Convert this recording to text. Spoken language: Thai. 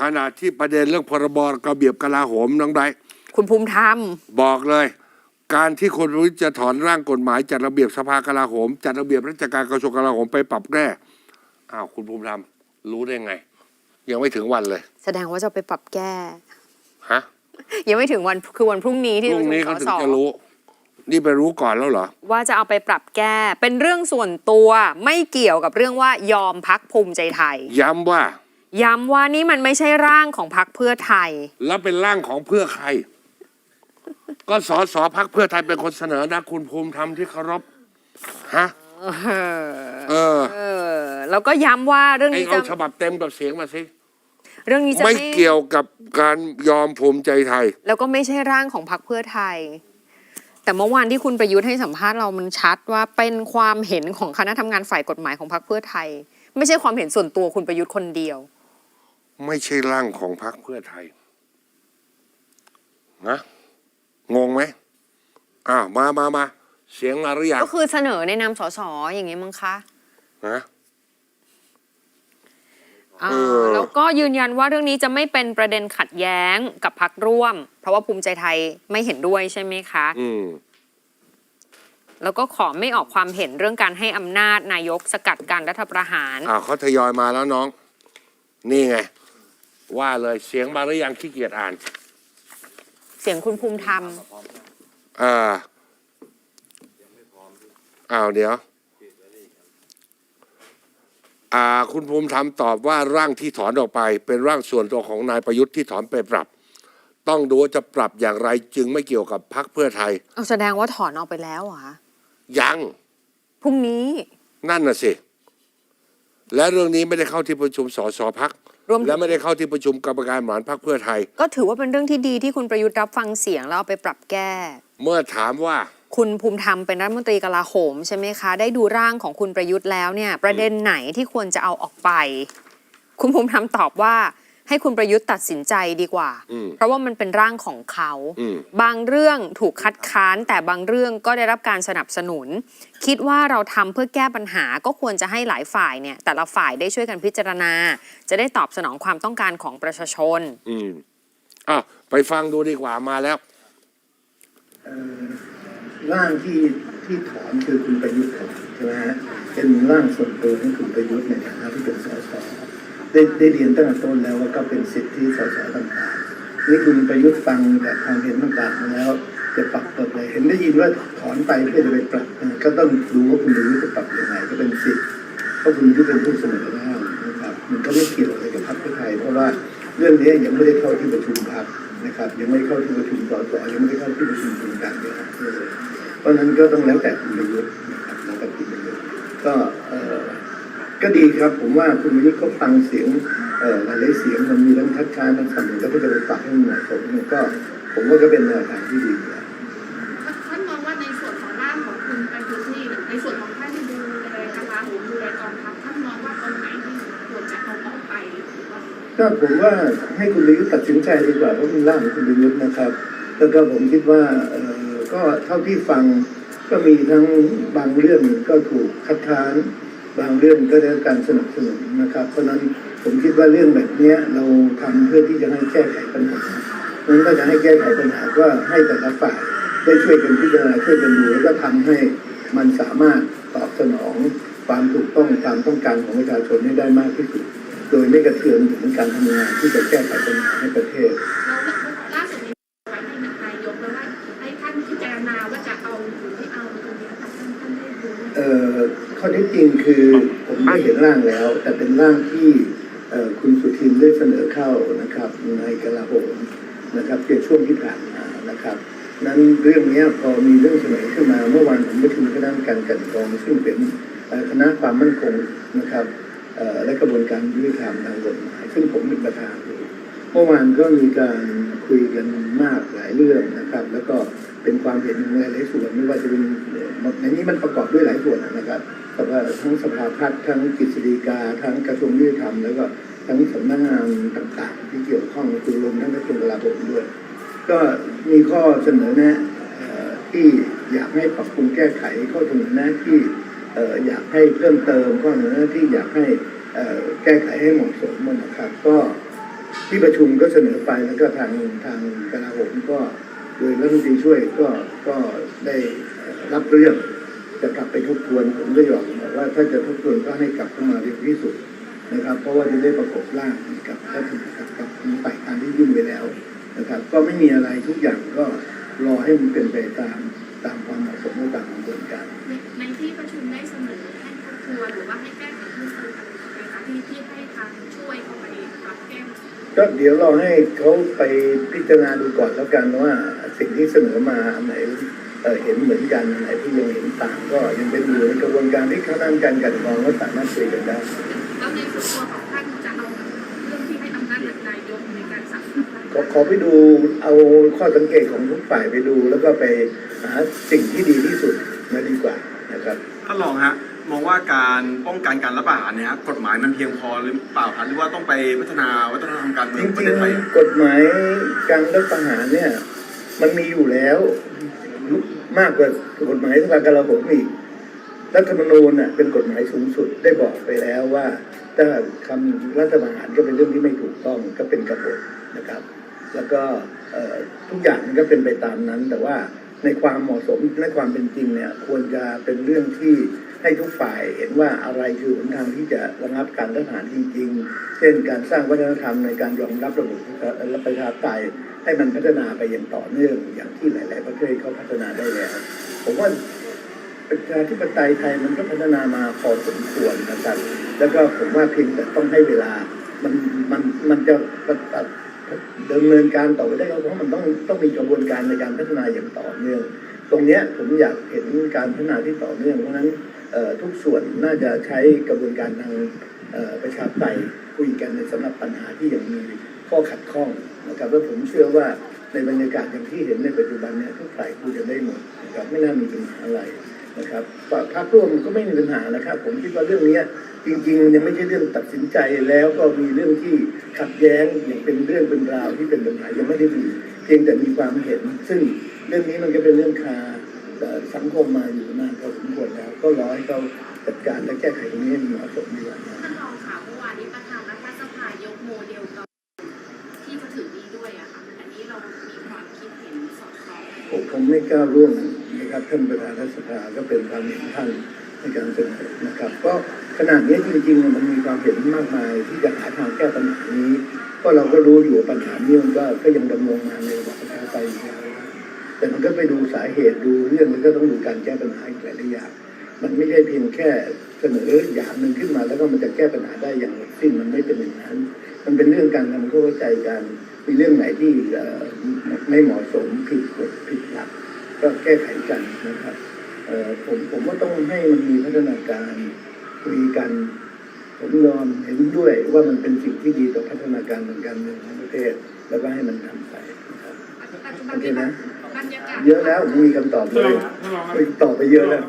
ขณะที่ประเด็นเรื่องพรบระเบียบกลาโหมน้องไบรท์คุณภูมิธรรม บอกเลย การที่คนรู้จะถอนร่างกฎหมายจัดระเบียบสภากลาโหม จัดระเบียบราชการกระทรวงกลาโหมไปปรับแก้อ้าวคุณภูมิธรรมรู้ได้ไง ยังไม่ถึงวันเลย แสดงว่าจะไปปรับแก้ ฮะยังไม่ถึงวันคือวันพรุ่งนี้พที่รุ่งนี้ปเขาระชุถึมงสจะรู้ นี่ไปรู้ก่อนแล้วเหรอ ว่าจะเอาไปปรับแก้ เป็นเรื่องส่วนตัวไม่เกี่ยวกับเรื่องว่ายอมพักภูมิใจไทย ย้ำว่า ย้ำว่านี่มันไม่ใช่ร่างของพักเพื่อไทย แล้วเป็นร่างของเพื่อใคร ก็สอสอพักเพื่อไทยเป็นคนเสนอนะคุณภูมิธรรมที่เคารพฮะเออ เออเออแล้วก็ย้ำว่าเรื่องไอ้นี้เอาจะฉบับเต็มกับเสียงมาสิเรื่องนี้จะไม่เกี่ยวกับการยอมภูมิใจไทย แล้วก็ไม่ใช่ร่างของพักเพื่อไทย แต่เมื่อวานที่คุณประยุทธ์ให้สัมภาษณ์เรามันชัดว่าเป็นความเห็นของคณะทำงานฝ่ายกฎหมายของพักเพื่อไทย ไม่ใช่ความเห็นส่วนตัวคุณประยุทธ์คนเดียว ไม่ใช่ร่างของพรรคเพื่อไทยนะงงไหมอ้าวมามามาเสียงมาหรือยังก็คือเสนอในนามสสอย่างนี้มั้งคะนะอ่าเออแล้วก็ยืนยันว่าเรื่องนี้จะไม่เป็นประเด็นขัดแย้งกับพักร่วม เพราะว่าภูมิใจไทยไม่เห็นด้วยใช่ไหมคะอืมแล้วก็ขอไม่ออกความเห็นเรื่องการให้อำนาจนายกสกัดการรัฐประหารอ้าวเขาทยอยมาแล้วน้อง นี่ไง ว่าเลยเสียงมาหรือยังขี้เกียจอ่านเสียงคุณภูมิธรรม อ่าอ้าวเดี๋ยว อ่า คุณภูมิธรรมตอบว่าร่างที่ถอนออกไป เป็นร่างส่วนตัวของนายประยุทธ์ที่ถอนไปปรับ ต้องดูว่าจะปรับอย่างไรจึงไม่เกี่ยวกับพรรคเพื่อไทย เอาแสดงว่าถอนออกไปแล้วเหรอคะยังพรุ่งนี้ นั่นน่ะสิ และเรื่องนี้ไม่ได้เข้าที่ประชุมสสพัก รวมถึง และไม่ได้เข้าที่ประชุมกรรมการบริหารพรรคเพื่อไทย ก็ถือว่าเป็นเรื่องที่ดีที่คุณประยุทธ์รับฟังเสียงแล้วเอาไปปรับแก้ เมื่อถามว่า คุณภูมิธรรมเป็นรัฐมนตรีกลาโหมใช่ไหมคะ ได้ดูร่างของคุณประยุทธ์แล้วเนี่ย ประเด็นไหนที่ควรจะเอาออกไป คุณภูมิธรรมตอบว่า ให้คุณประยุทธ์ตัดสินใจดีกว่าอืมเพราะว่ามันเป็นร่างของเขาอืมบางเรื่องถูกคัดค้านแต่บางเรื่องก็ได้รับการสนับสนุน คิดว่าเราทำเพื่อแก้ปัญหาก็ควรจะให้หลายฝ่ายเนี่ยแต่ละฝ่ายได้ช่วยกันพิจารณา จะได้ตอบสนองความต้องการของประชาชน อืมอะไปฟังดูดีกว่ามาแล้วเอ่อร่างที่ที่ถอนคือคุณประยุทธ์ถอนใช่ไหมฮะเป็นร่างส่วนตัวของคุณประยุทธ์ในฐานะที่เป็นสส ได้ได้เรียนตั้งแต่ต้นแล้วว่าก็เป็นสิทธิสสต่างๆนี่คุณประยุทธ์ฟังแบบความเห็นต่างๆมาแล้ว จะปรับตัวเลยเห็นได้ยินว่าถอนไปเพื่อจะไปปรับก็ต้องดูว่าคุณประยุทธ์จะปรับยังไงก็เป็นสิทธิ์เพราะคุณประยุทธ์เป็นผู้เสนอร่างนะครับมันก็ไม่เกี่ยวอะไรกับพรรคเพื่อไทย เพราะว่าเรื่องนี้ยังไม่ได้เข้าที่ประชุมพรรคนะครับ ยังไม่เข้าที่ประชุมสสยังไม่ได้เข้าที่ประชุมกรรมการบริหารเลยเพราะนั้นก็ต้องแล้วแต่คุณประยุทธ์นะครับแล้วแต่คุณประยุทธ์ก็เอ่อ ก็ดีครับผมว่าคุณประยุทธ์ก็ฟังเสียงเอ่อหลายๆเสียงมันมีทั้งทัดค้านทั้งสนับสนุนแล้วก็จะไปปรับให้มันเหมาะสมเนี่ยก็ผมว่าก็เป็นแนวทางที่ดีอยู่แล้วท่านมองว่าในส่วนของร่างของคุณประยุทธ์นี่ในส่วนของท่านที่ดูแลกลาโหมดูแลกองทัพท่านมองว่าตรงไหนที่ควรจะเอาออกไปหรือว่าก็ผมว่าให้คุณประยุทธ์ตัดสินใจดีกว่าเพราะเป็นร่างของคุณประยุทธ์นะครับ แล้วก็ผมคิดว่าเอ่อก็เท่าที่ฟังก็มีทั้งบางเรื่องก็ถูกคัดค้าน บางเรื่องก็ได้การสนับสนุนนะครับ เพราะนั้นผมคิดว่าเรื่องแบบนี้เราทำเพื่อที่จะให้แก้ไขปัญหาเพราะฉะนั้นก็จะให้แก้ไขปัญหาก็ให้แต่ละฝ่ายได้ช่วยกันพิจารณาช่วยกันดูแล้วก็ทำให้มันสามารถตอบสนองความถูกต้องตามต้องการของประชาชนให้ได้มากที่สุด โดยไม่กระเทือนถึงการทำงานที่จะแก้ไขปัญหาให้ประเทศ ท็จจริงคือผมได้เห็นร่างแล้ว แต่เป็นร่างที่คุณสุทินได้เสนอเข้านะครับ ในกลาโหมนะครับเพียงช่วงที่ผ่านมานะครับนั้นเรื่องนี้พอมีเรื่องเสนอขึ้นมาเมื่อวานผมประชุมคณะกการกันกองซึ่งเป็นคณะความมั่นคงนะครับและกระบวนการยุติธรรมทางกฎหมายซึ่งผมเป็นประธานเมื่อวานก็มีการคุยกันมากหลายเรื่องนะครับ แล้วก็ เป็นความเห็นในหลายส่วนไม่ว่าจะเป็นในนี้มันประกอบด้วยหลายส่วนนะครับแต่ว่าทั้งสภาพัฒน์ทั้งกฤษฎีกา ทั้งกระทรวงยุติธรรมแล้วก็ทั้งสำนักงานต่างๆ ที่เกี่ยวข้องคือรวมทั้งกระทรวงกลาโหมด้วย ก็มีข้อเสนอแนะที่อยากให้ปรับปรุงแก้ไขข้อเสนอแนะที่อยากให้เพิ่มเติมข้อเสนอแนะที่อยากให้แก้ไขให้เหมาะสมนะครับ ก็ที่ประชุมก็เสนอไปแล้วก็ทางทางกลาโหมก็ โดยรัฐมนตรีช่วยก็ก็ได้รับเรื่องจะกลับไปทบทวนผมก็ยอมบอกว่าถ้าจะทบทวนก็ให้กลับเข้ามาเร็วที่สุดนะครับ เพราะว่าจะได้ประกบร่างกับรัฐมนตรีกับกับฝ่ายการที่ยื่นไปแล้วนะครับ ก็ไม่มีอะไรทุกอย่างก็รอให้มันเป็นไปตามตามความเหมาะสมและตามกระบวนการในที่ประชุมได้เสนอให้ทบทวนหรือว่าให้แก้ไขเพิ่มเติมอะไรไหมคะที่ที่ให้ทางช่วยเข้าไปปรับแก้ ก็เดี๋ยวรอให้เขาไปพิจารณาดูก่อนแล้วกันว่า สิ่งที่เสนอมาอันไหนเอ่อเห็นเหมือนกันอันไหนที่ยังเห็นต่างก็ยังเป็นอยู่ในกระบวนการที่คณะกรรมการกลันกรองก็สามารถคุยกันได้แล้วในส่วนตัวของท่านจะเอาเรื่องที่ให้อำนาจนายกในการสั่งทำขอขอไปดูเอาข้อสังเกตของทุกฝ่ายไปดู แล้วก็ไปหาสิ่งที่ดีที่สุดมาดีกว่านะครับท่านรองฮะ มองว่าการป้องกันการรัฐประหารเนี่ยฮะกฎหมายมันเพียงพอหรือเปล่าครับหรือว่าต้องไปพัฒนาวัฒนธรรมการเมืจองของปริระงเทศไทยๆกฎหมายการรัฐประหารเนี่ย มันมีอยู่แล้วมากกว่ากฎหมายสภากลาโหมอีกรัฐธรรมนูญน่ะเป็นกฎหมายสูงสุดได้บอกไปแล้วว่าถ้าคำรัฐประหารก็เป็นเรื่องที่ไม่ถูกต้องก็เป็นกบฏนะครับ แล้วก็เอ่อทุกอย่างมันก็เป็นไปตามนั้น แต่ว่าในความเหมาะสมในความเป็นจริงเนี่ย ควรจะเป็นเรื่องที่ ให้ทุกฝ่ายเห็นว่าอะไรคือหนทางที่จะระงับการรัฐประหารจริง ๆ เช่นการสร้างวัฒนธรรมในการยอมรับระบบประชาธิปไตยให้มันพัฒนาไปอย่างต่อเนื่องอย่างที่หลาย ๆ ประเทศเขาพัฒนาได้แล้ว ผมว่าประชาธิปไตยไทยมันก็พัฒนามาพอสมควรนะครับ แล้วก็ผมว่าเพียงแต่ต้องให้เวลา มันมันมันจะดำเนินการต่อไปได้เพราะมันต้องต้องมีกระบวนการในการพัฒนาอย่างต่อเนื่อง ตรงเนี้ยผมอยากเห็นการพัฒนาที่ต่อเนื่องเพราะฉะนั้น ทุกส่วนน่าจะใช้กระบวนการทางประชาธิปไตยคุยกันในสำหรับปัญหาที่ยังมีข้อขัดข้องนะครับแล้วผมเชื่อว่าในบรรยากาศอย่างที่เห็นในปัจจุบันเนี่ยทุกฝ่ายคุยกันได้หมดนะครับไม่น่ามีปัญหาอะไรนะครับภาพรวมก็ไม่มีปัญหานะครับ ผมคิดว่าเรื่องนี้จริงๆยังไม่ใช่เรื่องตัดสินใจแล้วก็มีเรื่องที่ขัดแย้งอย่างเป็นเรื่องเป็นราวที่เป็นปัญหายังไม่ได้มีเพียงแต่มีความเห็น ซึ่งเรื่องนี้มันก็เป็นเรื่องคา สังคมมาอยู่นานพอสมควรแล้ว ก็รอให้เขาจัดการและแก้ไขตรงนี้ให้มันเหมาะสมดีกว่านะท่านรองค่ะเมื่อวานนี้ประธานรัฐสภายกโมเดลเกาหลีที่จะถือนี้ด้วยอะค่ะอันนี้เรามีความคิดเห็นสอดคล้องผมผมไม่กล้าร่วมนะครับท่านประธานรัฐสภาก็เป็นความเห็นท่านในการเสนอนะครับ ก็ขนาดนี้จริงๆมันมีความเห็นมากมายที่จะหาทางแก้ปัญหานี้ ก็เราก็รู้อยู่ว่าปัญหานี้มันก็ก็ยังดำรงมาในระบอบประชาธิปไตยอยู่ แล้วนะแต่มันก็ไปดูสาเหตุดูเรื่องมันก็ต้องดูการแก้ปัญหาอีกหลายๆอย่างมันไม่ใช่เพียงแค่เสนออย่างหนึ่งขึ้นมา แล้วก็มันจะแก้ปัญหาได้อย่างหมดสิ้นมันไม่เป็นอย่างนั้น มันเป็นเรื่องการทำความเข้าใจกันมีเรื่องไหนที่เอ่อไม่เหมาะสมผิดกฎผิดหลักก็แก้ไขกันนะครับเอ่อผมผมว่าต้องให้มันมีพัฒนาการคุยกัน ผมยอมเห็นด้วยว่ามันเป็นสิ่งที่ดีต่อพัฒนาการทางการเมืองของประเทศ แล้วก็ให้มันทำไปนะครับปัจจุบันโอเคนี้นะบรรยากาศ เยอะแล้วผมมีคำตอบเลยตอบไปเยอะแล้ว